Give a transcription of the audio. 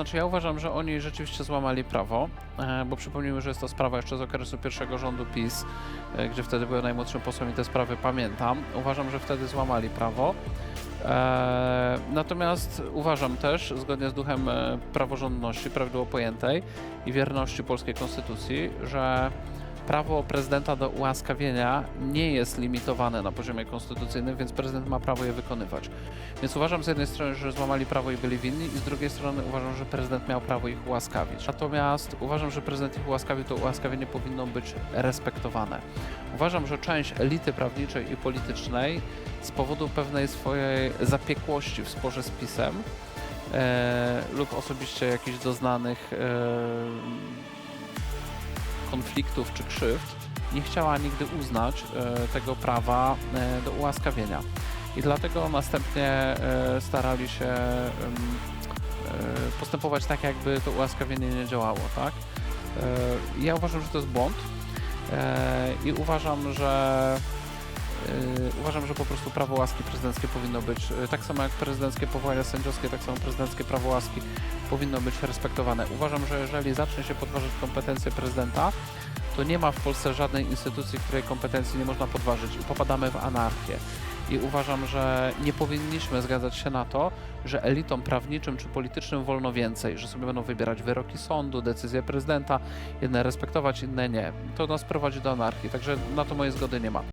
znaczy ja uważam, że oni rzeczywiście złamali prawo, e, bo przypomnijmy, że jest to sprawa jeszcze z okresu pierwszego rządu PiS, e, gdzie wtedy byłem najmłodszym posłem i te sprawy pamiętam. Uważam, że wtedy złamali prawo. E, natomiast uważam też, zgodnie z duchem praworządności, prawidłowo pojętej i wierności polskiej konstytucji, że prawo prezydenta do ułaskawienia nie jest limitowane na poziomie konstytucyjnym, więc prezydent ma prawo je wykonywać. Więc uważam z jednej strony, że złamali prawo i byli winni, i z drugiej strony uważam, że prezydent miał prawo ich ułaskawić. Natomiast uważam, że prezydent ich ułaskawił, to ułaskawienie powinno być respektowane. Uważam, że część elity prawniczej i politycznej z powodu pewnej swojej zapiekłości w sporze z PiSem e, lub osobiście jakichś doznanych e, konfliktów czy krzywd nie chciała nigdy uznać e, tego prawa e, do ułaskawienia. I dlatego następnie e, starali się postępować tak, jakby to ułaskawienie nie działało, tak? Ja uważam, że to jest błąd i uważam, że uważam, że po prostu prawo łaski prezydenckie powinno być, yy, tak samo jak prezydenckie powołania sędziowskie, tak samo prezydenckie prawo łaski powinno być respektowane. Uważam, że jeżeli zacznie się podważać kompetencje prezydenta, to nie ma w Polsce żadnej instytucji, której kompetencji nie można podważyć i popadamy w anarchię. I uważam, że nie powinniśmy zgadzać się na to, że elitom prawniczym czy politycznym wolno więcej, że sobie będą wybierać wyroki sądu, decyzje prezydenta, jedne respektować, inne nie. To nas prowadzi do anarchii, także na to mojej zgody nie ma.